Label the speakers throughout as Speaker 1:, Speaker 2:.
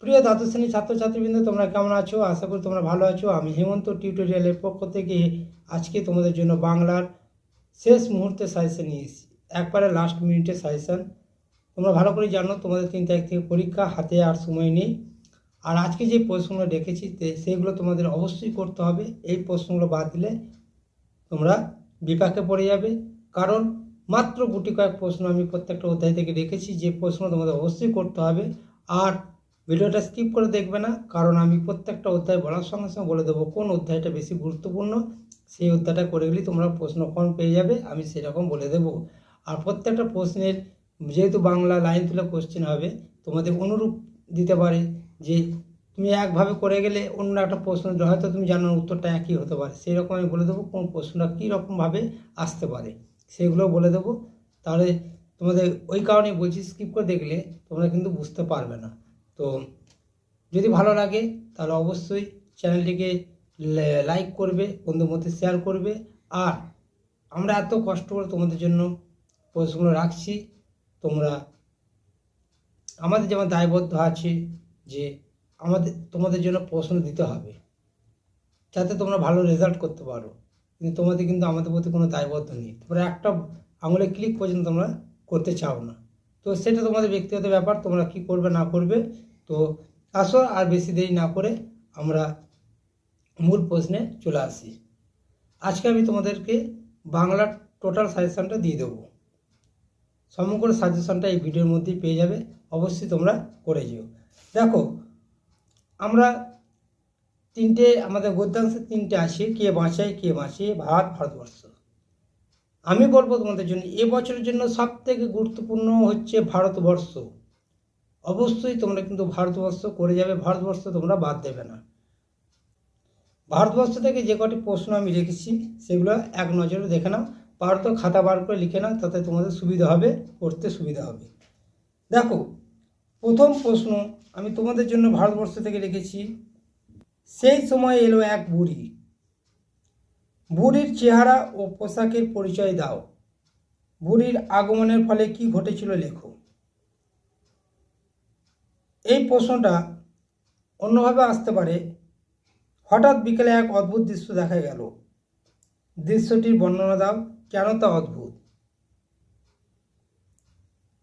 Speaker 1: প্রিয় দ্বাদশ শ্রেণির ছাত্রছাত্রীবৃন্দ, তোমরা কেমন আছো? আশা করি তোমরা ভালো আছো। আমি হেমন্ত, টিউটোরিয়ালের পক্ষ থেকে আজকে তোমাদের জন্য বাংলার শেষ মুহূর্তে সাজেশন নিয়ে এসেছি। একবারে লাস্ট মিনিটের সাজেশন তোমরা ভালো করে জানো, তোমাদের তিন তারিখ থেকে পরীক্ষা, হাতে আর সময় নেই। আর আজকে যে প্রশ্নগুলো তে- সেগুলো তোমাদের অবশ্যই করতে হবে। এই প্রশ্নগুলো বাদ দিলে তোমরা বিপাকে পড়ে যাবে। কারণ মাত্র গুটি কয়েক প্রশ্ন আমি প্রত্যেকটা অধ্যায় থেকে রেখেছি যে প্রশ্ন তোমাদের অবশ্যই করতে হবে। আর ভিডিওটা স্কিপ করে দেখবে না, কারণ আমি প্রত্যেকটা অধ্যায় বলার সঙ্গে সঙ্গে বলে দেবো কোন অধ্যায়টা বেশি গুরুত্বপূর্ণ। সেই অধ্যায়টা করে গেলেই তোমরা প্রশ্ন কম পেয়ে যাবে, আমি সেরকম বলে দেবো। আর প্রত্যেকটা প্রশ্নের, যেহেতু বাংলা লাইন তুলে কোশ্চেন হবে, তোমাদের অনুরূপ দিতে পারে যে তুমি একভাবে করে গেলে অন্য একটা প্রশ্ন, হয়তো তুমি জানো উত্তরটা একই হতে পারে সেই রকম আমি বলে দেবো কোন প্রশ্নটা কীরকমভাবে আসতে পারে। সেগুলো বলে দেবো। তাহলে তোমাদের ওই কারণে বলছি স্কিপ করে দেখলে তোমরা কিন্তু বুঝতে পারবে না। তো যদি ভালো লাগে, তাহলে অবশ্যই চ্যানেলটিকে লাইক করবে বন্ধুর মধ্যে শেয়ার করবে। আর আমরা এত কষ্ট করে তোমাদের জন্য প্রশ্নগুলো রাখছি, তোমরা আমাদের যেমন দায়বদ্ধ আছে যে আমাদের, তোমাদের জন্য প্রশ্ন দিতে হবে, যাতে তোমরা ভালো রেজাল্ট করতে পারো। কিন্তু তোমাদের কিন্তু আমাদের প্রতি কোনো দায়বদ্ধ নেই। তোমরা একটা আঙুলে ক্লিক পর্যন্ত তোমরা করতে চাও না। তো সেটা তোমাদের ব্যক্তিগত ব্যাপার, তোমরা কি করবে, না করবে। তো আসো আর বেশি দেরি না করে আমরা মূল প্রশ্নে চলে আসি। আজকে আমি তোমাদেরকে বাংলার টোটাল সাজেশনটা দিয়ে দেবো। সমগ্র সাজেশনটা এই ভিডিওর মধ্যেই পেয়ে যাবে। অবশ্যই তোমরা করে যেও। দেখো, আমরা তিনটে, আমাদের গদ্যাংশে তিনটে আছে কে বাঁচায়, কে বাঁচিয়ে, ভারত, ভারতবর্ষ। আমি বলব তোমাদের জন্য, এ বছরের জন্য সব থেকে গুরুত্বপূর্ণ হচ্ছে ভারতবর্ষ। অবশ্যই তোমরা কিন্তু ভারতবর্ষ করে যাবে, ভারতবর্ষ তোমরা বাদ দেবে না। ভারতবর্ষ থেকে যে কটি প্রশ্ন আমি রেখেছি, সেগুলো এক নজরে দেখে নাও। পারো তো খাতা বার করে লিখে নাও, তাতে তোমাদের সুবিধা হবে, পড়তে সুবিধা হবে। দেখো, প্রথম প্রশ্ন আমি তোমাদের জন্য ভারতবর্ষ থেকে রেখেছি সেই সময় এলো এক বুড়ি। বুড়ির চেহারা ও পোশাকের পরিচয় দাও। বুড়ির আগমনের ফলে কি ঘটেছিল লেখো। এই প্রশ্নটা অন্যভাবে আসতে পারে। হঠাৎ বিকেলে এক অদ্ভুত দৃশ্য দেখা গেল। দৃশ্যটির বর্ণনা দাও, কেন তা অদ্ভুত?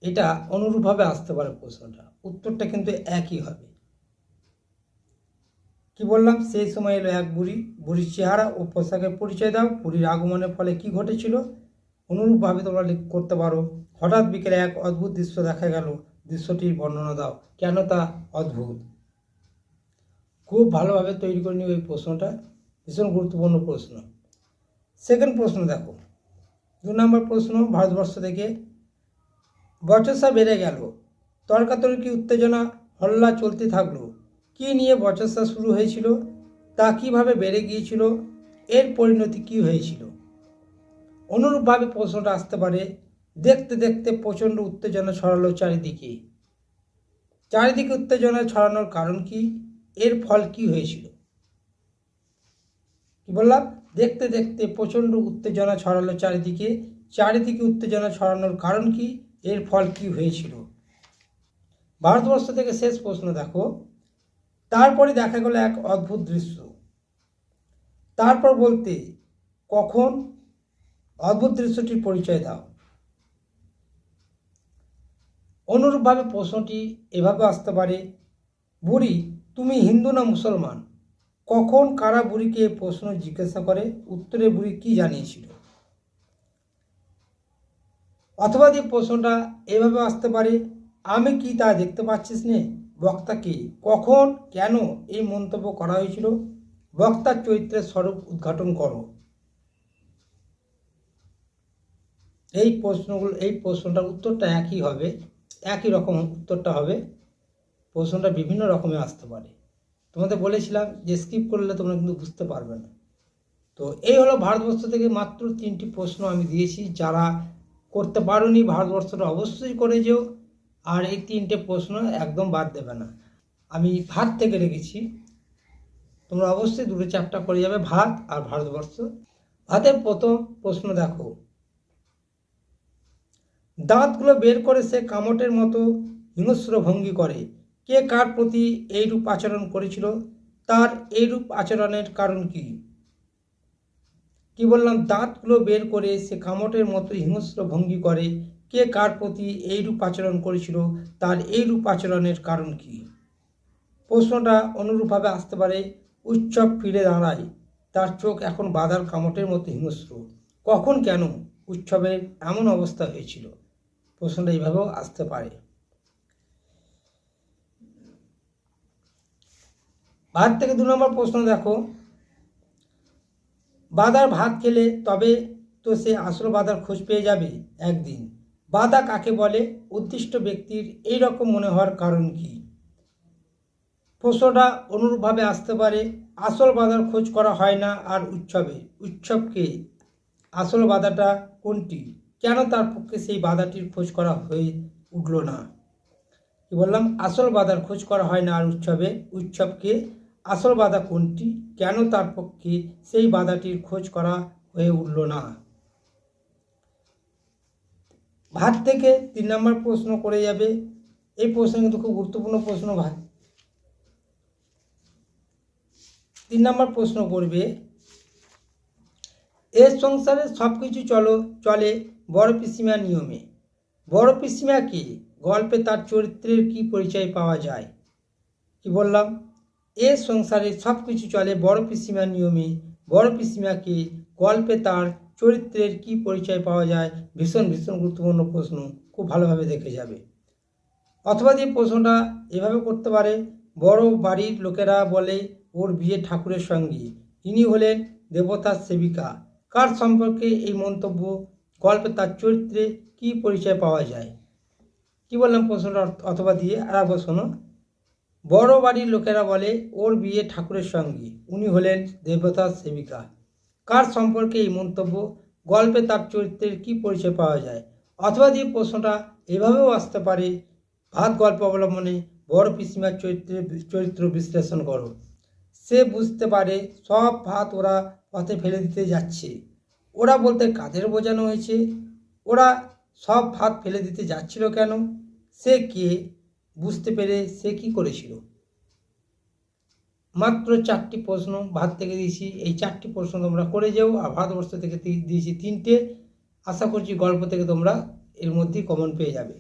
Speaker 1: এটা অনুরূপভাবে আসতে পারে প্রশ্নটা। উত্তরটা কিন্তু একই হবে। কি বললাম? সেই সময় এলো এক বুড়ি। বুড়ির চেহারা ও পোশাকের পরিচয় দাও। বুড়ির আগমনের ফলে কি ঘটেছিল? অনুরূপভাবে তোমরা করতে পারো। হঠাৎ বিকেলে এক অদ্ভুত দৃশ্য দেখা গেল। দৃশ্যটির বর্ণনা দাও। কেন তা অদ্ভুত? খুব ভালোভাবে তৈরি করে নিও এই প্রশ্নটা। ভীষণ গুরুত্বপূর্ণ প্রশ্ন। সেকেন্ড প্রশ্ন দেখো। দু নম্বর প্রশ্ন, ভারতবর্ষ থেকে বচসা বেড়ে গেল। তর্কাতর্কি, উত্তেজনা, হল্লা চলতে থাকল। কী নিয়ে বচসা শুরু হয়েছিল, তা কীভাবে বেড়ে গিয়েছিল, এর পরিণতি কী হয়েছিল? অনুরূপভাবে প্রশ্নটা আসতে পারে, দেখতে দেখতে প্রচণ্ড উত্তেজনা ছড়ালো চারিদিকে। চারিদিকে উত্তেজনা ছড়ানোর কারণ কি, এর ফল কি হয়েছিল? কি বললাম? দেখতে দেখতে প্রচণ্ড উত্তেজনা ছড়ালো চারিদিকে চারিদিকে উত্তেজনা ছড়ানোর কারণ কি, এর ফল কি হয়েছিল? ভারতবর্ষ থেকে শেষ প্রশ্ন দেখো। তারপরে দেখা গেল এক অদ্ভুত দৃশ্য। তারপর বলতে, কখন? অদ্ভুত দৃশ্যটির পরিচয় দাও। অনুরূপভাবে প্রশ্নটি এভাবে আসতে পারে, বুড়ি, তুমি হিন্দু না মুসলমান? কখন কারা বুড়িকে প্রশ্ন জিজ্ঞাসা করে? উত্তরে বুড়ি কি জানিয়েছিল? অথবা যে প্রশ্নটা এভাবে আসতে পারে, আমি কি তা দেখতে পাচ্ছিস নে? বক্তা কে? কখন? কেন? এই মন্তব্য করা হয়েছিল। বক্তার চরিত্রের স্বরূপ উদ্ঘাটন করো। এই প্রশ্নগুলো, এই প্রশ্নটার উত্তরটা একই হবে, একই রকম উত্তরটা হবে। প্রশ্নটা বিভিন্ন রকমের আসতে পারে। তোমাদের বলেছিলাম যে স্কিপ করলে তোমরা কিন্তু বুঝতে পারবে না। তো এই হলো ভারতবর্ষ থেকে মাত্র তিনটি প্রশ্ন আমি দিয়েছি। যারা করতে পারোনি ভারতবর্ষটা অবশ্যই করে যেও। আর এই তিনটে প্রশ্ন একদম বাদ দেবে না। আমি ভাত থেকে রেখেছি। তোমরা অবশ্যই দুটো চ্যাপ্টার করে যাবে, ভাত আর ভারতবর্ষ। ভাতের প্রথম প্রশ্ন দেখো। দাঁতগুলো বের করে সে কামটের মতো হিংস্র ভঙ্গি করে। কে কার প্রতি এইরূপ আচরণ করেছিল? তার এইরূপ আচরণের কারণ কি? কি বললাম? দাঁতগুলো বের করে সে কামটের মতো হিংস্র ভঙ্গি করে। কে কার প্রতি এইরূপ আচরণ করেছিল, তার এইরূপ আচরণের কারণ কি? প্রশ্নটা অনুরূপভাবে আসতে পারে, উৎসব ফিরে দাঁড়ায়, তার চোখ এখন বাধার কামটের মতো হিংস্র। কখন কেন উৎসবের এমন অবস্থা হয়েছিল? প্রশ্নটা এইভাবেও আসতে পারে। ভাত থেকে দু নম্বর প্রশ্ন দেখো। বাদার ভাত খেলে তবে তো সে আসল বাদার খোঁজ পেয়ে যাবে একদিন। বাদা কাকে বলে? উদ্দিষ্ট ব্যক্তির এই রকম মনে হওয়ার কারণ কি? প্রশ্নটা অনুরূপভাবে আসতে পারে, আসল বাধার খোঁজ করা হয় না আর উৎসবে। উৎসবকে আসল বাধাটা কোনটি? কেন তার পক্ষে সেই বাধাটির খোঁজ করা হয়ে উঠল না? কি বললাম? আসল বাধার খোঁজ করা হয় না আর উৎসবে। উৎসবকে আসল বাধা কোনটি? কেন তার পক্ষে সেই বাধাটির খোঁজ করা হয়ে উঠল না? ভাত থেকে তিন নম্বর প্রশ্ন করে যাবে। এই প্রশ্ন কিন্তু খুব গুরুত্বপূর্ণ প্রশ্ন ভাই তিন নম্বর প্রশ্ন করবে এ সংসারে সব কিছু চলো, চলে বড় পিসিমা নিয়মে। বড় পিসিমা কি? গল্পে তার চরিত্রের কি পরিচয় পাওয়া যায়? কি বললাম? এ সংসারে সব কিছু চলে বড় পিসিমা নিয়মে। বড় পিসিমাকে গল্পে তার চরিত্রের কি পরিচয় পাওয়া যায়? ভীষণ ভীষণ গুরুত্বপূর্ণ প্রশ্ন। খুব ভালোভাবে দেখে যাবে। অথবা যে প্রশ্নটা এভাবে করতে পারে, বড় বাড়ির লোকেরা বলে, ওর বিয়ে ঠাকুরের সঙ্গে। ইনি হলেন দেবতার সেবিকা। কার সম্পর্কে এই মন্তব্য? গল্পে তার চরিত্রে কি পরিচয় পাওয়া যায়? কি বললাম প্রশ্নটা অথবা দিয়ে আর একবার শোনো। বড় বাড়ির লোকেরা বলে, ওর বিয়ে ঠাকুরের সঙ্গে। উনি হলেন দেবতার সেবিকা। কার সম্পর্কে এই মন্তব্য? গল্পে তার চরিত্রের কি পরিচয় পাওয়া যায়? অথবা দিয়ে প্রশ্নটা এভাবেও আসতে পারে ভাত গল্প অবলম্বনে বড় পিসিমার চরিত্রের চরিত্র বিশ্লেষণ করো। সে বুঝতে পারে সব ভাত ওরা পথে ফেলে দিতে যাচ্ছে। ওরা বলতে কাদের বোঝানো হয়েছে? ওরা সব ভাত ফেলে দিতে যাচ্ছিল কেন? সে কে? বুঝতে পেরে সে কি করেছিল? মাত্র চারটি প্রশ্ন ভাত থেকে দিয়েছি। এই চারটি প্রশ্ন তোমরা করে যাও, আর ভারতবর্ষ থেকে দিয়েছি তিনটে। আশা করছি গল্প থেকে তোমরা এর মধ্যেই কমন পেয়ে যাবে।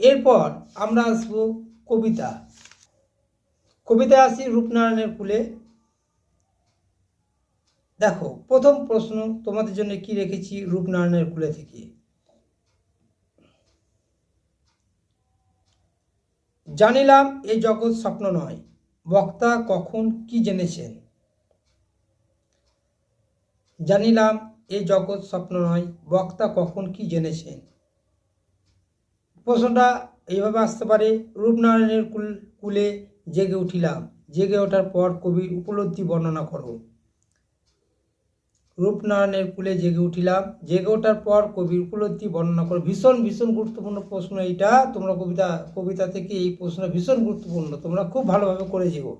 Speaker 1: এরপর আমরা আসব কবিতা। কবিতায় আসি রূপনারায়ণের কুলে। দেখো, প্রথম প্রশ্ন, তোমাদের জন্য কি রেখেছি রূপনারায়ণের কুলে থেকে? জানিলাম এই জগৎ স্বপ্ন নয়। বক্তা কখন কি জেনেছেন? জানিলাম এই জগৎ স্বপ্ন নয়, বক্তা কখন কি জেনেছেন? প্রশ্নটা এইভাবে আসতে পারে, রূপনারায়ণের কুল, কুলে জেগে উঠিলাম। জেগে ওঠার পর কবির উপলব্ধি বর্ণনা করো। রূপনারায়ণের কুলে জেগে উঠিলাম। জেগে ওঠার পর কবির উপলব্ধি বর্ণনা করো, ভীষণ ভীষণ গুরুত্বপূর্ণ প্রশ্ন এইটা। তোমরা কবিতা কবিতা থেকে এই প্রশ্ন ভীষণ গুরুত্বপূর্ণ। তোমরা খুব ভালোভাবে করে যেও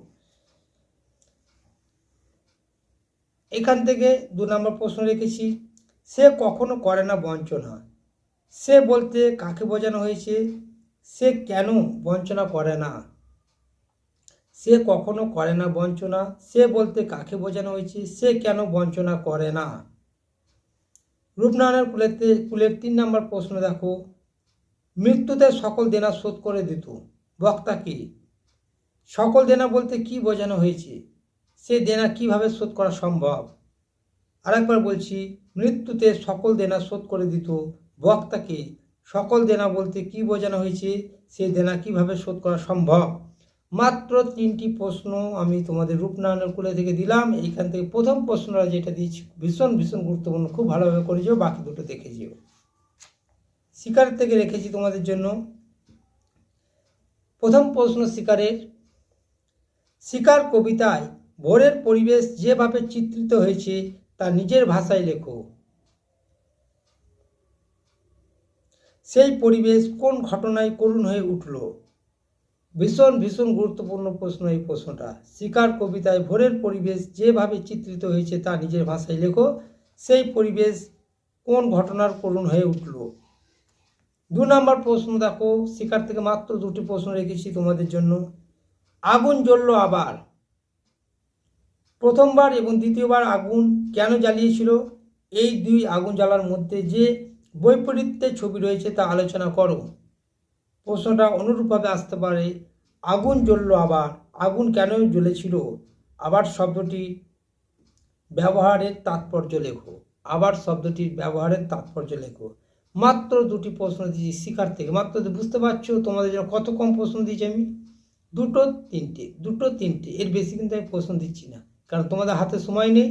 Speaker 1: এখান থেকে দু নম্বর প্রশ্ন রেখেছি, সে কখনো করে না বঞ্চনা। সে বলতে কাকে বোঝানো হয়েছে? সে কেন বঞ্চনা করে না? সে কখনো করে না বঞ্চনা, সে বলতে কাকে বোঝানো হয়েছে, সে কেন বঞ্চনা করে না? রূপনারায়ণের কুলেতে, কুলের তিন নম্বর প্রশ্ন দেখো। মৃত্যুতে সকল দেনা শোধ করে দিত। বক্তা বক্তাকে সকল দেনা বলতে কি বোঝানো হয়েছে? সে দেনা কীভাবে শোধ করা সম্ভব? আরেকবার বলছি, মৃত্যুতে সকল দেনা শোধ করে দিত। বক্তাকে সকল দেনা বলতে কি বোঝানো হয়েছে? সে দেনা কীভাবে শোধ করা সম্ভব? মাত্র তিনটি প্রশ্ন আমি তোমাদের রূপনারায়ণের কুলে থেকে দিলাম। এইখান থেকে প্রথম প্রশ্নটা যেটা দিয়েছি, ভীষণ ভীষণ গুরুত্বপূর্ণ, খুব ভালোভাবে করে যেও বাকি দুটো দেখে যেও। শিকার থেকে রেখেছি তোমাদের জন্য। প্রথম প্রশ্ন শিকারের। শিকার কবিতায়, ভোরের পরিবেশ যেভাবে চিত্রিত হয়েছে, তা নিজের ভাষায় লেখো। সেই পরিবেশ কোন ঘটনায় করুণ হয়ে উঠল? ভীষণ ভীষণ গুরুত্বপূর্ণ প্রশ্ন এই প্রশ্নটা। শিকার কবিতায় ভোরের পরিবেশ যেভাবে চিত্রিত হয়েছে তা নিজের ভাষায় লেখো। সেই পরিবেশ কোন ঘটনার করুণ হয়ে উঠল? দু নম্বর প্রশ্ন দেখো। শিকার থেকে মাত্র দুটি প্রশ্ন রেখেছি তোমাদের জন্য। আগুন জ্বললো আবার। প্রথমবার এবং দ্বিতীয়বার আগুন কেন জ্বালিয়েছিল? এই দুই আগুন জ্বালার মধ্যে যে বৈপরীত্যের ছবি রয়েছে তা আলোচনা করো। প্রশ্নটা অনুরূপভাবে আসতে পারে, আগুন জ্বললো আবার, আগুন কেন জ্বলেছিল? আবার শব্দটি ব্যবহারের তাৎপর্য লেখো, আবার শব্দটির ব্যবহারের তাৎপর্য লেখো। মাত্র দুটি প্রশ্ন দিয়েছি শিকার থেকে, মাত্র বুঝতে পারছ তোমাদের জন্য কত কম প্রশ্ন দিয়েছি আমি? দুটো তিনটে দুটো তিনটে, এর বেশি কিন্তু আমি প্রশ্ন দিচ্ছি না, কারণ তোমাদের হাতে সময় নেই।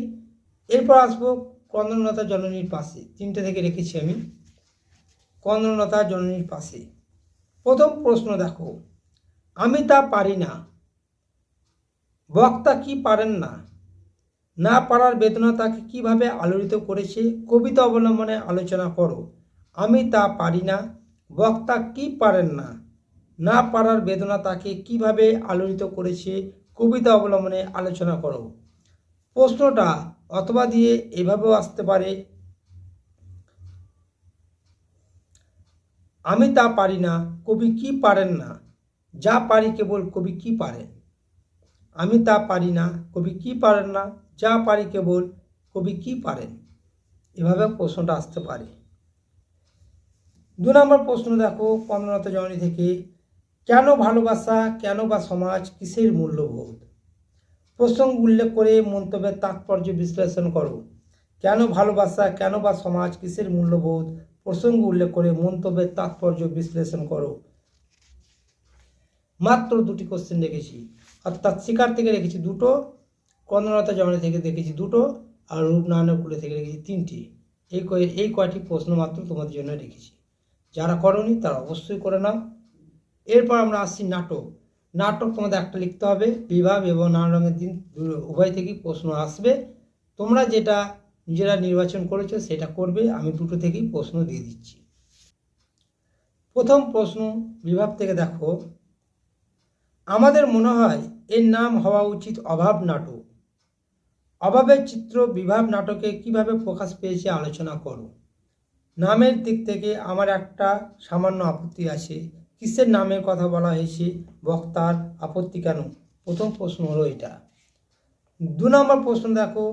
Speaker 1: এরপর আসব কন্দনলতা জননীর পাশে, তিনটে থেকে রেখেছি আমি। কন্দনলতা জননীর পাশে। প্রথম প্রশ্ন দেখো, আমি তা পারি না। বক্তা কি পারেন না? না পারার বেদনা তাকে কীভাবে আলোড়িত করেছে? কবিতা অবলম্বনে আলোচনা করো। আমি তা পারি না, বক্তা কি পারেন না? না পারার বেদনা তাকে কীভাবে আলোড়িত করেছে? কবিতা অবলম্বনে আলোচনা করো। প্রশ্নটা অথবা দিয়ে এভাবেও আসতে পারে আমি তা পারি না, কবি কি পারেন না? যা পারি কেবল কবি কি পারেন আমি তা পারি না, কবি কি পারেন না? যা পারি কেবল কবি কি পারেন? এভাবে প্রশ্নটা আসতে পারে। দু নম্বর প্রশ্ন দেখো কমলনাথ জননী থেকে, কেন ভালোবাসা, কেন বা সমাজ কিসের মূল্যবোধ? প্রসঙ্গ উল্লেখ করে মন্তব্যের তাৎপর্য বিশ্লেষণ করো। কেন ভালোবাসা, কেন বা সমাজ কিসের মূল্যবোধ? প্রসঙ্গ উল্লেখ করে মন্তব্যের তাৎপর্য বিশ্লেষণ করো। মাত্র দুটি কোশ্চেন রেখেছি অর্থাৎ শিকার থেকে রেখেছি দুটো কর্ণলতা জমানি থেকে দেখেছি দুটো, আর রূপনারায়ণ কুলে থেকে রেখেছি তিনটি। এই এই কয়টি প্রশ্ন মাত্র তোমাদের জন্য রেখেছি যারা করনি তারা অবশ্যই করে নাও। এরপর আমরা আসছি নাটক। নাটক তোমাদের একটা লিখতে হবে। বিভাগ এবং নানা রঙের দিন উভয় থেকেই প্রশ্ন আসবে। তোমরা যেটা নিজেরা নির্বাচন করেছ, সেটা করবে, আমি দুটো থেকেই প্রশ্ন দিয়ে দিচ্ছি। প্রথম প্রশ্ন বিভাগ থেকে দেখো, আমাদের মনে হয় এর নাম হওয়া উচিত অভাব নাটক। অভাবের চিত্র বিভাব নাটকে কীভাবে প্রকাশ পেয়েছে আলোচনা করো। নামের দিক থেকে আমার একটা সামান্য আপত্তি আছে, কিসের নামের কথা বলা হয়েছে, বক্তার আপত্তি কেন? প্রথম প্রশ্ন হলো এটা। দু নম্বর প্রশ্ন দেখো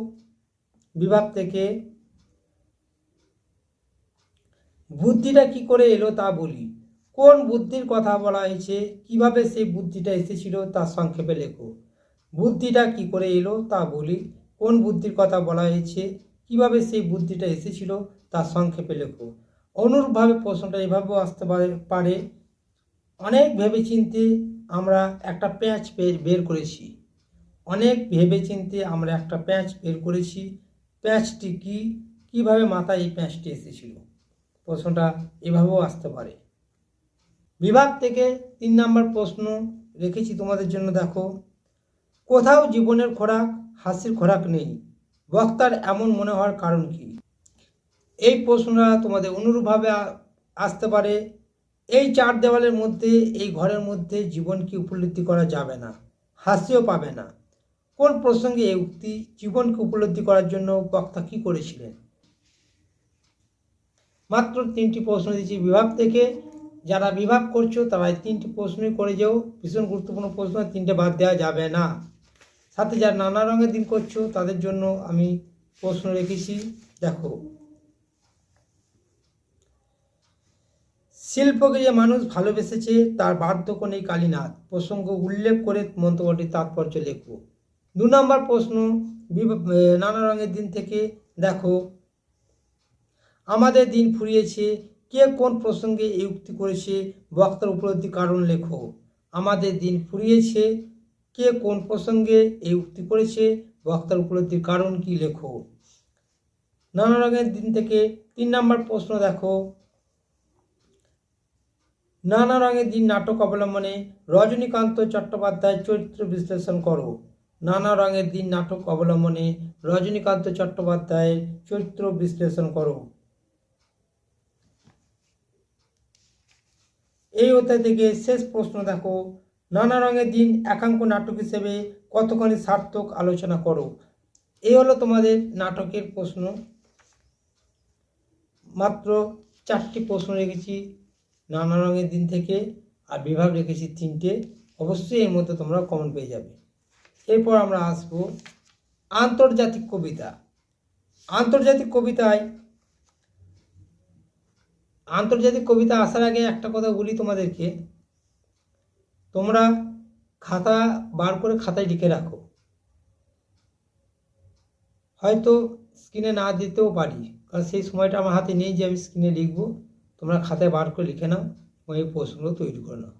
Speaker 1: বিভাগ থেকে। বুদ্ধিটা কি করে এলো তা বলি। কোন বুদ্ধির কথা বলা হয়েছে, কীভাবে সেই বুদ্ধিটা এসেছিল তা সংক্ষেপে লেখো। বুদ্ধিটা কি করে এলো তা বলি। কোন বুদ্ধির কথা বলা হয়েছে, কীভাবে সেই বুদ্ধিটা এসেছিল তা সংক্ষেপে লেখো। অনুরূপভাবে প্রশ্নটা এভাবেও আসতে পারে অনেক ভেবে চিনতে আমরা একটা প্যাঁচ বের- করেছি। অনেক ভেবে চিনতে আমরা একটা প্যাঁচ বের করেছি। প্যাঁচটি কি, কীভাবে মাথায় এই প্যাঁচটি এসেছিল? প্রশ্নটা এভাবেও আসতে পারে। বিভাগ থেকে তিন নম্বর প্রশ্ন রেখেছি তোমাদের জন্য, দেখো। কোথাও জীবনের খোরাক, হাসির খোরাক নেই। বক্তার এমন মনে হওয়ার কারণ কি? এই প্রশ্নটা তোমাদের অনুরূপভাবে আসতে পারে। এই চার দেওয়ালের মধ্যে, এই ঘরের মধ্যে জীবনকে উপলব্ধি করা যাবে না? হাসিও পাবে না। কোন প্রসঙ্গে এই উক্তি জীবনকে উপলব্ধি করার জন্য বক্তা কি করেছিলেন? মাত্র তিনটি প্রশ্ন দিয়েছি বিভাগ থেকে। যারা বিভাগ করছ তারা এই তিনটি প্রশ্নই করে যাও। ভীষণ গুরুত্বপূর্ণ প্রশ্ন, তিনটে বাদ দেওয়া যাবে না। সাথে যারা নানা রঙের দিন করছ, তাদের জন্য আমি প্রশ্ন রেখেছি। দেখো। শিল্পকে যে মানুষ ভালোবেসেছে, তার বার্ধক্য নেই কালীনাথ। প্রসঙ্গ উল্লেখ করে মন্তব্যটির তাৎপর্য লেখো। দু নম্বর প্রশ্ন নানা রঙের দিন থেকে দেখো, আমাদের দিন ফুরিয়েছে, কে কোন প্রসঙ্গে এই উক্তি করেছে, বক্তার উপলব্ধি কারণ লেখো। আমাদের দিন ফুরিয়েছে, কে কোন প্রসঙ্গে এই উক্তি করেছে, বক্তার উপলব্ধির কারণ কি লেখো। নানা রঙের দিন থেকে তিন নম্বর প্রশ্ন দেখো, নানা রঙের দিন নাটক অবলম্বনে রজনীকান্ত চট্টোপাধ্যায়ের চরিত্র বিশ্লেষণ করো। নানা রঙের দিন নাটক অবলম্বনে রজনীকান্ত চট্টোপাধ্যায়ের চরিত্র বিশ্লেষণ করো। এই অধ্যায় থেকে শেষ প্রশ্ন দেখো। নানা রঙের দিন একাঙ্ক নাটক হিসেবে কতখানি সার্থক আলোচনা করো? এই হলো তোমাদের নাটকের প্রশ্ন। মাত্র চারটি প্রশ্ন রেখেছি নানা রঙের দিন থেকে, আর বিভাগ রেখেছি তিনটে। অবশ্যই এর মধ্যে তোমরা কমন পেয়ে যাবে। এরপর আমরা আসব আন্তর্জাতিক কবিতা। আন্তর্জাতিক কবিতায় আন্তর্জাতিক কবিতা আসার আগে একটা কথা বলি তোমাদেরকে। তোমরা খাতা বার করে খাতায় লিখে রাখো। হয়তো স্ক্রিনে না দিতেও পারি, কারণ সেই সময়টা আমার হাতে নেই যে আমি স্ক্রিনে লিখব। তোমরা খাতায় বার করে লিখে নাও এবং এই প্রশ্নগুলো তৈরি করে নাও।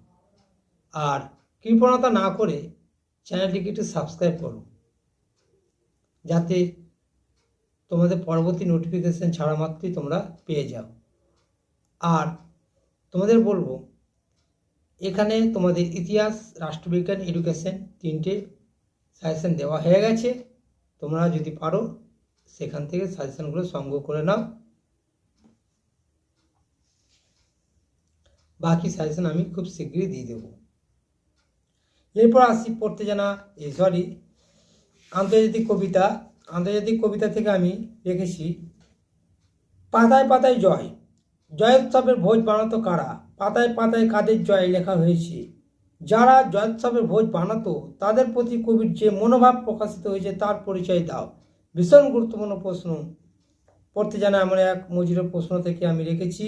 Speaker 1: আর কৃপণতা না করে চ্যানেলটিকে একটু সাবস্ক্রাইব করো। যাতে তোমাদের পরবর্তী নোটিফিকেশান ছাড়া মাত্রই তোমরা পেয়ে যাও। আর তোমাদের বলব, এখানে তোমাদের ইতিহাস, রাষ্ট্রবিজ্ঞান এডুকেশন তিনটে সাজেশন দেওয়া হয়ে গেছে। তোমরা যদি পারো, সেখান থেকে সাজেশনগুলো সংগ্রহ করে নাও। বাকি সাজেশন আমি খুব শীঘ্রই দিয়ে দেবো। এরপর আসি পড়তে জানা এই সরি আন্তর্জাতিক কবিতা। আন্তর্জাতিক কবিতা থেকে আমি রেখেছি পাতায় পাতায় জয়। জয়োৎসবের ভোজ বানাতো কারা? পাতায় পাতায় কাদের জয় লেখা হয়েছে? যারা জয়োৎসবের ভোজ বানাতো, তাদের প্রতি কবির যে মনোভাব প্রকাশিত হয়েছে, তার পরিচয় দাও। ভীষণ গুরুত্বপূর্ণ প্রশ্ন। পড়তে জানা এমন এক মজুরের প্রশ্ন থেকে আমি রেখেছি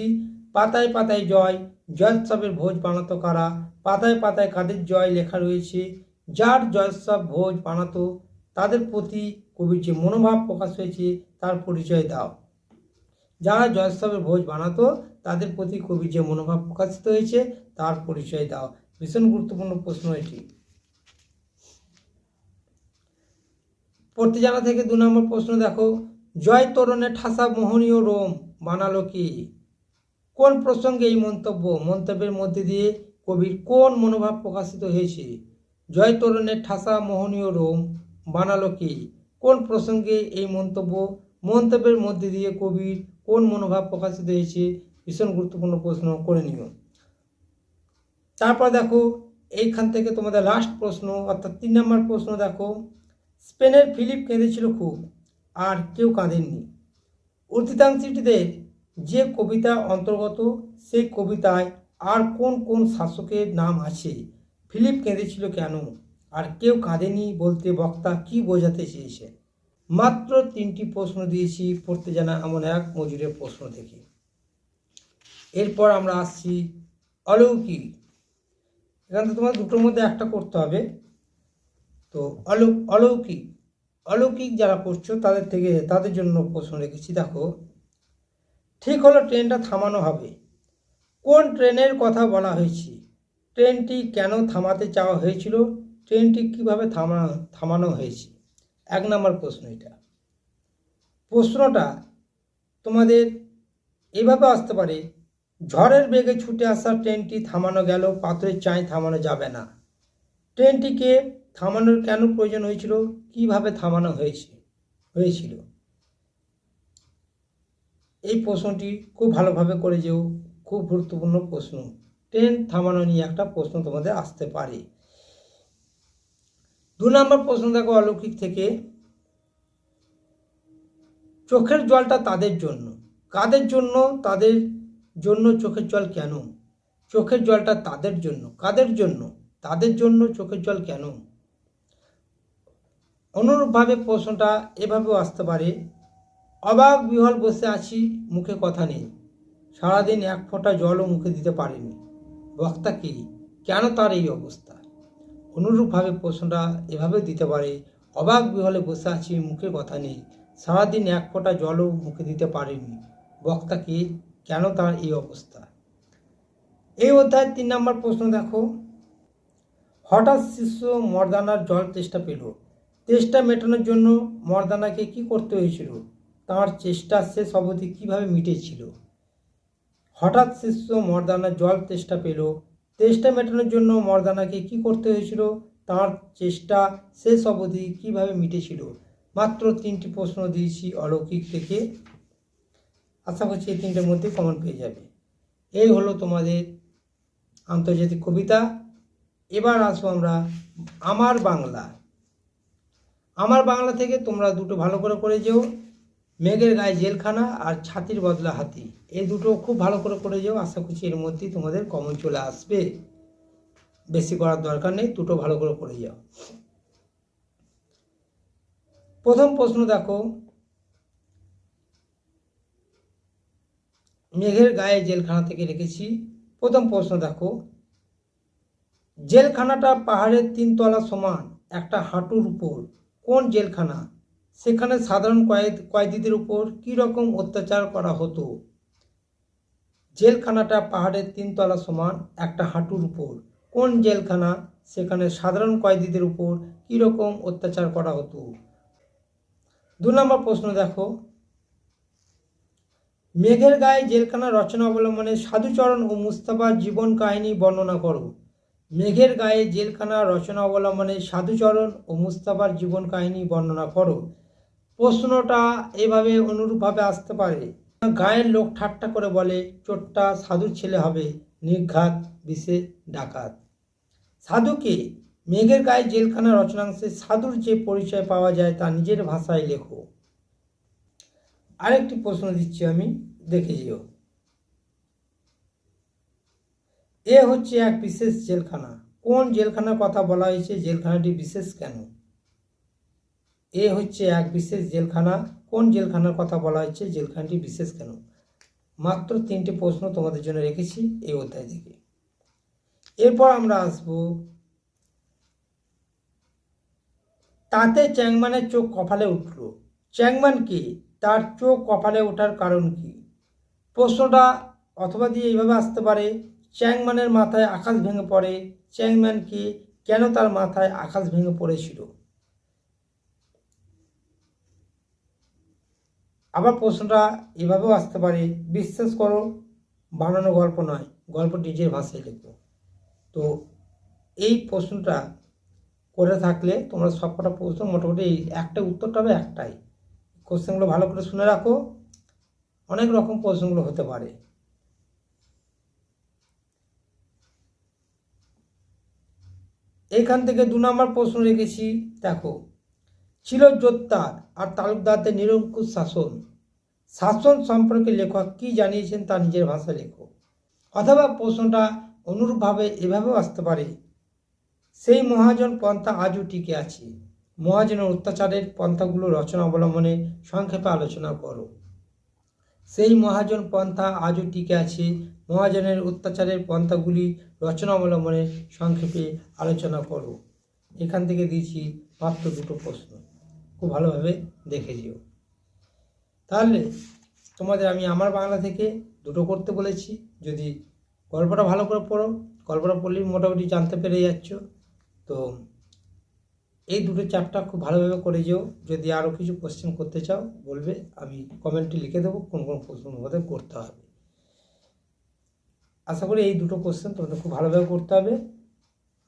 Speaker 1: পাতায় পাতায় জয়, জয়োৎসবের ভোজ বানাতো কারা? পাতায় পাতায় কাদের জয় লেখা রয়েছে? যার জয়োৎসব ভোজ বানাতো, তাদের প্রতি কবির যে মনোভাব প্রকাশ হয়েছে, তার পরিচয় দাও। যারা জয়োৎসবের ভোজ বানাতো, তাদের প্রতি কবির যে মনোভাব প্রকাশিত হয়েছে, তার পরিচয় দাও। ভীষণ গুরুত্বপূর্ণ প্রশ্ন এটি। পড়তে জানা থেকে দু নম্বর প্রশ্ন দেখো। জয় তরণে ঠাসা মোহনীয় রোম, বানালো কি? কোন প্রসঙ্গে এই মন্তব্য? মন্তব্যের মধ্যে দিয়ে কবির কোন মনোভাব প্রকাশিত হয়েছে? জয় তরণের ঠাসা মোহনীয় রোম বানালো কি? কোন প্রসঙ্গে এই মন্তব্য? মন্তব্যের মধ্যে দিয়ে কবির কোন মনোভাব প্রকাশিত হয়েছে? ভীষণ গুরুত্বপূর্ণ প্রশ্ন করে নিও। তারপর দেখো, এইখান থেকে তোমাদের লাস্ট প্রশ্ন, অর্থাৎ তিন নম্বর প্রশ্ন দেখো। স্পেনের ফিলিপ কেঁদেছিল খুব, আর কেউ কাঁদেননি। অতীতাংশীটিদের যে কবিতা অন্তর্গত, সেই কবিতায় আর কোন কোন শাসকের নাম আছে? ফিলিপ কেঁদেছিল কেন? আর কেউ কাঁদেনি বলতে বক্তা কি বোঝাতে চেয়েছে মাত্র তিনটি প্রশ্ন দিয়েছি, পড়তে জানা এমন এক মজুরের প্রশ্ন থেকে। এরপর আমরা আসছি অলৌকিক। এখানে তোমার দুটোর মধ্যে একটা করতে হবে। তো অলৌ, অলৌকিক। অলৌকিক যারা করছ, তাদের থেকে, তাদের জন্য প্রশ্ন রেখেছি। দেখো ঠিক হলো ট্রেনটা থামানো হবে। কোন ট্রেনের কথা বলা হয়েছে? ট্রেনটি কেন থামাতে চাওয়া হয়েছিল? ট্রেনটি কীভাবে থামানো থামানো হয়েছে? এক নম্বর প্রশ্ন এটা। প্রশ্নটা তোমাদের এভাবে আসতে পারে, ঝড়ের বেগে ছুটে আসা ট্রেনটি থামানো গেল, পাথরের চাই থামানো যাবে না। ট্রেনটিকে থামানোর কেন প্রয়োজন হয়েছিল? কীভাবে থামানো হয়েছে, হয়েছিল? এই প্রশ্নটি খুব ভালোভাবে করে যেও, খুব গুরুত্বপূর্ণ প্রশ্ন। ট্রেন থামানো নিয়ে একটা প্রশ্ন তোমাদের আসতে পারে। দু নম্বর প্রশ্ন দেখো অলৌকিক থেকে। চোখের জলটা তাদের জন্য। কাদের জন্য? তাদের জন্য চোখের জল কেন? চোখের জলটা তাদের জন্য। কাদের জন্য? তাদের জন্য চোখের জল কেন? অনুরূপভাবে প্রশ্নটা এভাবেও আসতে পারে। অবাক বিহল বসে আছি, মুখে কথা নেই। সারাদিন এক ফোঁটা জলও মুখে দিতে পারেনি। বক্তা কি? কেন তার এই অবস্থা? অনুরূপভাবে প্রশ্নটা এভাবে দিতে পারে, অবাক বিহলে বসে আছি, মুখে কথা নেই। সারাদিন এক ফোঁটা জলও মুখে দিতে পারেনি। বক্তা কি? কেন তার এই অবস্থা? এই অধ্যায়ের তিন নম্বর প্রশ্ন দেখো। হঠাৎ শিষ্য মর্দানার জল তেষ্টা পেল। তেষ্টা মেটানোর জন্য মর্দানাকে কি করতে হয়েছিল? তার চেষ্টা শেষ অবধি কীভাবে মিটেছিল? হঠাৎ শিষ্য মর্দানার জল তেষ্টা পেল। তেষ্টা মেটানোর জন্য মর্দানাকে কি করতে হয়েছিল? তার চেষ্টা শেষ অবধি কীভাবে মিটেছিল? মাত্র তিনটি প্রশ্ন দিয়েছি অলৌকিক থেকে। আশা করছি এই তিনটের মধ্যে কমন পেয়ে যাবে। এই হলো তোমাদের আন্তর্জাতিক কবিতা। এবার আসব আমরা আমার বাংলা। আমার বাংলা থেকে তোমরা দুটো ভালো করে করে যেও। মেঘের গায়ে জেলখানা আর ছাতির বদলা হাতি। এই দুটো খুব ভালো করে করে যাও, আশা করছি এর মধ্যেই তোমাদের কমন চলে আসবে। বেশি করার দরকার নেই, দুটো ভালো করে করে যাও। প্রথম প্রশ্ন দেখো, মেঘের গায়ে জেলখানা থেকে রেখেছি। প্রথম প্রশ্ন দেখো, জেলখানাটা পাহাড়ের তিনতলা সমান, একটা হাঁটুর উপর। কোন জেলখানা? সেখানে সাধারণ কয়েদ, কয়েদিদের উপর কী রকম অত্যাচার করা হতো? জেলখানাটা পাহাড়ের তিনতলা সমান, একটা হাঁটুর উপর। কোন জেলখানা? সেখানে সাধারণ কয়েদিদের উপর কী রকম অত্যাচার করা হতো? দু নম্বর প্রশ্ন দেখো। মেঘের গায়ে জেলখানা রচনা অবলম্বনে সাধুচরণ ও মুস্তাফার জীবন কাহিনী বর্ণনা করো। মেঘের গায়ে জেলখানা রচনা অবলম্বনে সাধুচরণ ও মুস্তাফার জীবন কাহিনী বর্ণনা করো। প্রশ্নটা এভাবে অনুরূপভাবে আসতে পারে। গায়ের লোক ঠাট্টা করে বলে, চোরটা সাধুর ছেলে হবে, নির্ঘাত বিশে ডাকাত। সাধুকে মেঘের গায়ে জেলখানা রচনাংশে সাধুর যে পরিচয় পাওয়া যায় তা নিজের ভাষায় লেখো। আরেকটি প্রশ্ন দিচ্ছি আমি, দেখে যেও। এ হচ্ছে এক বিশেষ জেলখানা। কোন জেলখানার কথা বলা হয়েছে? জেলখানাটি বিশেষ কেন? এ হচ্ছে এক বিশেষ জেলখানা। কোন জেলখানার কথা বলা হয়েছে জেলখানাটি বিশেষ কেন? মাত্র তিনটে প্রশ্ন তোমাদের জন্য রেখেছি এই অধ্যায় থেকে। এরপর আমরা আসব তাতে চ্যাংমানের চোখ কপালে উঠল। চ্যাংমান কি? তার চোখ কপালে ওঠার কারণ কি? প্রশ্নটা অথবা দিয়ে এইভাবে আসতে পারে চ্যাংম্যানের মাথায় আকাশ ভেঙে পড়ে। চ্যাংম্যান কি? কেন তার মাথায় আকাশ ভেঙে পড়েছিল? আবার প্রশ্নটা এভাবেও আসতে পারে, বিশ্বাস করো, বানানো গল্প নয়, গল্প নিজের ভাষায় লেখো। তো এই প্রশ্নটা করে থাকলে তোমরা সবকটা প্রশ্ন মোটামুটি এই একটা উত্তরটা হবে একটাই। কোশ্চেনগুলো ভালো করে শুনে রাখো, অনেক রকম প্রশ্নগুলো হতে পারে। এখান থেকে দু নম্বর প্রশ্ন রেখেছি, দেখো ছিল জোত্তার আর তালুকদারদের নিরঙ্কুশ শাসন। শাসন সম্পর্কে লেখক কি জানিয়েছেন তা নিজের ভাষায় লেখো। অথবা প্রশ্নটা অনুরূপভাবে এভাবেও আসতে পারে। সেই মহাজন পন্থা আজও টিকে আছে। মহাজনের অত্যাচারের পন্থাগুলো রচনা অবলম্বনে সংক্ষেপে আলোচনা করো। সেই মহাজন পন্থা আজও টিকে আছে। মহাজনের অত্যাচারের পন্থাগুলি রচনা অবলম্বনে সংক্ষেপে আলোচনা করো। এখান থেকে দিয়েছি মাত্র দুটো প্রশ্ন। খুব ভালোভাবে দেখে যেও। তাহলে তোমাদের আমি আমার বাংলা থেকে দুটো করতে বলেছি। যদি গল্পটা ভালো করে পড়ো, গল্পটা পড়লেই মোটামুটি জানতে পেরে যাচ্ছ। তো এই দুটো চ্যাপ্টার খুব ভালোভাবে করে যেও। যদি আরও কিছু কোশ্চেন করতে চাও, বলবে, আমি কমেন্টে লিখে দেবো, কোন কোন প্রশ্ন তোমাদের করতে হবে। আশা করি এই দুটো কোশ্চেন তোমাদের খুব ভালোভাবে করতে হবে।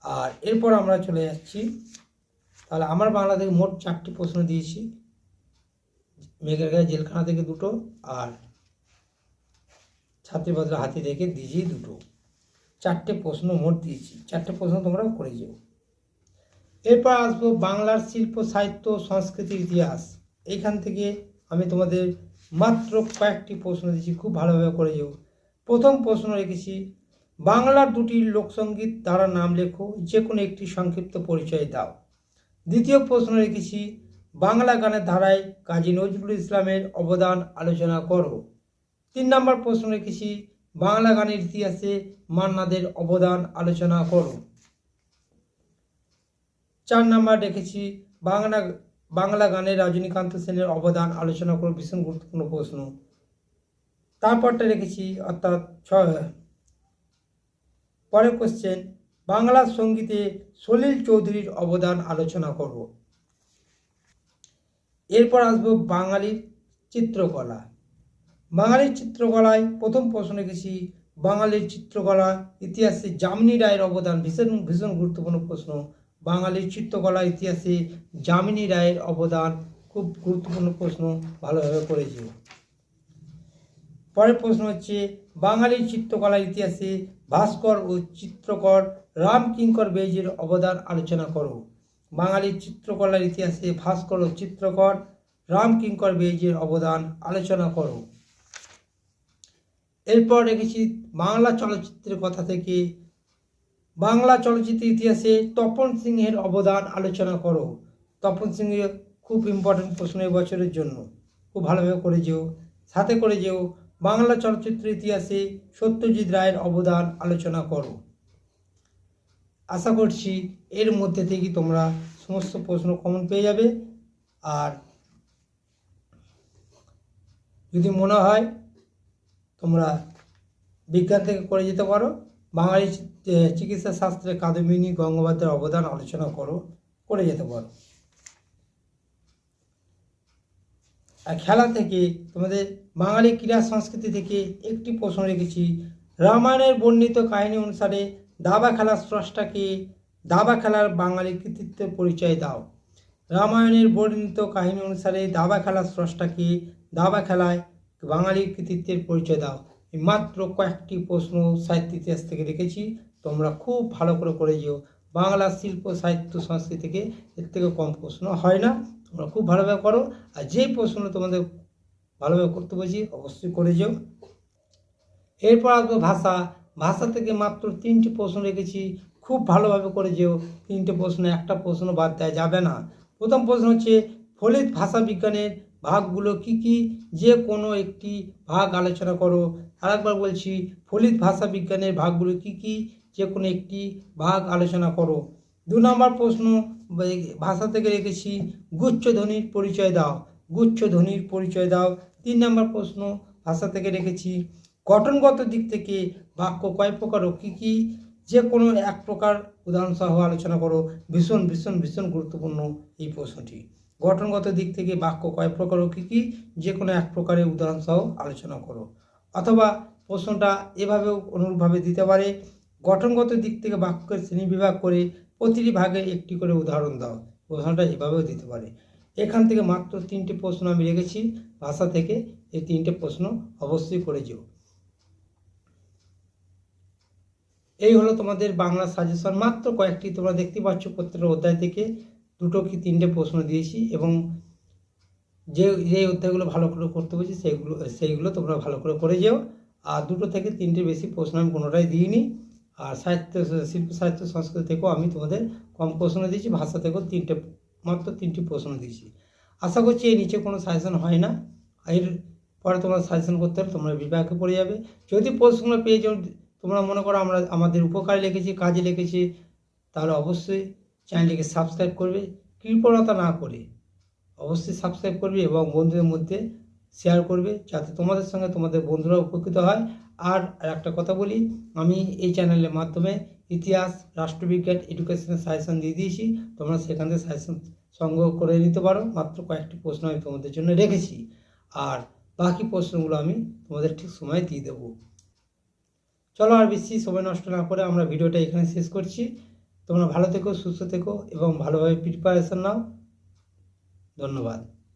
Speaker 1: আর এরপর আমরা চলে যাচ্ছি তাহলে আমার বাংলা থেকে মোট চারটি প্রশ্ন দিয়েছি। মেঘের গায়ে জেলখানা থেকে দুটো আর ছাত্রী বদলা হাতি থেকে দিয়েছি দুটো। চারটে প্রশ্ন মোট দিয়েছি। চারটে প্রশ্ন তোমরা করে যেও। এরপর আসব বাংলার শিল্প, সাহিত্য, সংস্কৃতির ইতিহাস। এইখান থেকে আমি তোমাদের মাত্র কয়েকটি প্রশ্ন দিয়েছি, খুব ভালোভাবে করে যেও। প্রথম প্রশ্ন রেখেছি, বাংলার দুটি লোকসঙ্গীত দ্বারা নাম লেখো যে কোনো একটি সংক্ষিপ্ত পরিচয় দাও। দ্বিতীয় প্রশ্ন রেখেছি, বাংলা গানের ধারায় কাজী নজরুল ইসলামের অবদান আলোচনা করো। তিন নম্বর প্রশ্ন রেখেছি, বাংলা গানের ইতিহাসে মান্নাদের অবদান আলোচনা করো। চার নাম্বার রেখেছি, বাংলা বাংলা গানে রজনীকান্ত সেনের অবদান আলোচনা করো, ভীষণ গুরুত্বপূর্ণ প্রশ্ন। তারপরটা রেখেছি, অর্থাৎ ছয়। পরের কোশ্চেন বাংলা সঙ্গীতে সলিল চৌধুরীর অবদান আলোচনা করব। এরপর আসব বাঙালির চিত্রকলা। বাঙালির চিত্রকলায় প্রথম প্রশ্ন রেখেছি, বাঙালির চিত্রকলা ইতিহাসে যামিনী রায়ের অবদান ভীষণ ভীষণ গুরুত্বপূর্ণ প্রশ্ন। বাঙালির চিত্রকলা ইতিহাসে যামিনী রায়ের অবদান খুব গুরুত্বপূর্ণ প্রশ্ন, ভালোভাবে করেছে পরের প্রশ্ন হচ্ছে, বাঙালির চিত্রকলার ইতিহাসে ভাস্কর ও চিত্রকর রামকিঙ্কর বেইজের অবদান আলোচনা করো। বাঙালির চিত্রকলার ইতিহাসে ভাস্কর ও চিত্রকর, রাম কিঙ্কর বেইজের অবদান আলোচনা করো। এরপর রেখেছি বাংলা চলচ্চিত্রের কথা থেকে। বাংলা চলচ্চিত্রের ইতিহাসে তপন সিংহের অবদান আলোচনা করো। তপন সিংহের খুব ইম্পর্টেন্ট প্রশ্ন বছরের জন্য। খুব ভালোভাবে করে যেও, সাথে করে যেও। বাংলা চলচ্চিত্রের ইতিহাসে সত্যজিৎ রায়ের অবদান আলোচনা করো। আশা করছি এর মধ্যে থেকে তোমরা সমস্ত প্রশ্ন কমন পেয়ে যাবে। আর যদি মনে হয় তোমরা বিজ্ঞান থেকে করে যেতে পারো, বাঙালি চিকিৎসা শাস্ত্রে কাদম্বিনী গঙ্গোপাধ্যায়ের অবদান আলোচনা করো, করে যেতে পারো। আর খেলা থেকে, তোমাদের বাঙালি ক্রীড়া সংস্কৃতি থেকে একটি প্রশ্ন রেখেছি। রামায়ণের বর্ণিত কাহিনী অনুসারে দাবা খেলার স্রষ্টাকে দাবা খেলার বাঙালি কৃতিত্বের পরিচয় দাও। রামায়ণের বর্ণিত কাহিনী অনুসারে দাবা খেলার স্রষ্টাকে দাবা খেলায় বাঙালির কৃতিত্বের পরিচয় দাও। মাত্র কয়েকটি প্রশ্ন সাহিত্য ইতিহাস থেকে রেখেছি তোমরা খুব ভালো করে করে যেও। বাংলা শিল্প, সাহিত্য, সংস্কৃতি থেকে এর থেকে কম প্রশ্ন হয় না। তোমরা খুব ভালোভাবে করো। আর যে প্রশ্ন তোমাদের ভালোভাবে করতে বলছি, অবশ্যই করে যেও। এরপর আসব ভাষা ভাষা থেকে মাত্র তিনটি প্রশ্ন রেখেছি, খুব ভালোভাবে করে যেও। তিনটে প্রশ্ন, একটা প্রশ্ন বাদ দেওয়া যাবে না। প্রথম প্রশ্ন হচ্ছে, ফলিত ভাষা বিজ্ঞানের ভাগগুলো কি কি? যে কোনো একটি ভাগ আলোচনা করো। আরেকবার বলছি, ফলিত ভাষা বিজ্ঞানের ভাগগুলো কি কি? যে কোনো একটি ভাগ আলোচনা করো। দু নম্বর প্রশ্ন ভাষা থেকে রেখেছি, গুচ্ছ ধ্বনির পরিচয় দাও। গুচ্ছ ধ্বনির পরিচয় দাও। তিন নম্বর প্রশ্ন, ভাষা থেকে রেখেছি, গঠনগত দিক থেকে বাক্য কয় প্রকার ও কী কী? যে কোনো এক প্রকার উদাহরণ সহ আলোচনা করো। ভীষণ ভীষণ ভীষণ গুরুত্বপূর্ণ এই প্রশ্নটি। গঠনগত দিক থেকে বাক্য কয় প্রকার ও কী কী? যে কোনো এক প্রকারের উদাহরণ সহ আলোচনা করো। অথবা প্রশ্নটা এভাবেও অনুরূপভাবে দিতে পারে। গঠনগত দিক থেকে বাক্যের শ্রেণীবিভাগ করে প্রতিটি ভাগে একটি করে উদাহরণ দাও। প্রশ্নটা এভাবেও দিতে পারে। এখান থেকে মাত্র তিনটে প্রশ্ন আমি রেখেছি। ভাষা থেকে এই তিনটে প্রশ্ন অবশ্যই করে যেও। এই হলো তোমাদের বাংলা সাজেশন মাত্র কয়েকটি তোমরা দেখতে পাচ্ছ প্রত্যেকটা অধ্যায় থেকে। দুটো কি তিনটে প্রশ্ন দিয়েছি এবং যে যে অধ্যায়গুলো ভালো করে করতে বলছি সেইগুলো সেইগুলো তোমরা ভালো করে করে যেও। আর দুটো থেকে তিনটে বেশি প্রশ্ন আমি কোনোটাই দিইনি। আর সাহিত্য, শিল্প, সাহিত্য, সংস্কৃতি থেকেও আমি তোমাদের কম প্রশ্ন দিয়েছি, ভাষা থেকেও তিনটে, মাত্র তিনটি প্রশ্ন দিয়েছি। আশা করছি এই নিচে কোনো সাজেশন হয় না। এর পরে তোমরা সাজেশন করতে হলে তোমরা বিভাগে পড়ে যাবে। যদি প্রশ্নগুলো পেয়ে যাও তোমরা মনে করো আমরা আমাদের উপকারে লিখেছি, কাজে লিখেছি, তাহলে অবশ্যই চ্যানেলটিকে সাবস্ক্রাইব করবে। কৃপণতা না করে অবশ্যই সাবস্ক্রাইব করবে এবং বন্ধুদের মধ্যে শেয়ার করবে, যাতে তোমাদের সঙ্গে তোমাদের বন্ধুরা উপকৃত হয়। আর একটা কথা বলি, আমি এই চ্যানেলের মাধ্যমে ইতিহাস, রাষ্ট্রবিজ্ঞান এডুকেশনের সাজেশন দিয়ে দিয়েছি। তোমরা সেখান থেকে সাজেশন সংগ্রহ করে নিতে পারো। মাত্র কয়েকটি প্রশ্ন আমি তোমাদের জন্য রেখেছি। আর বাকি প্রশ্নগুলো আমি তোমাদের ঠিক সময় দিয়ে দেবো। চলো আর বেশি সময় নষ্ট না করে আমরা ভিডিওটা এখানে শেষ করছি। তোমরা ভালো থেকো, সুস্থ থেকো এবং ভালোভাবে প্রিপারেশন নাও। ধন্যবাদ।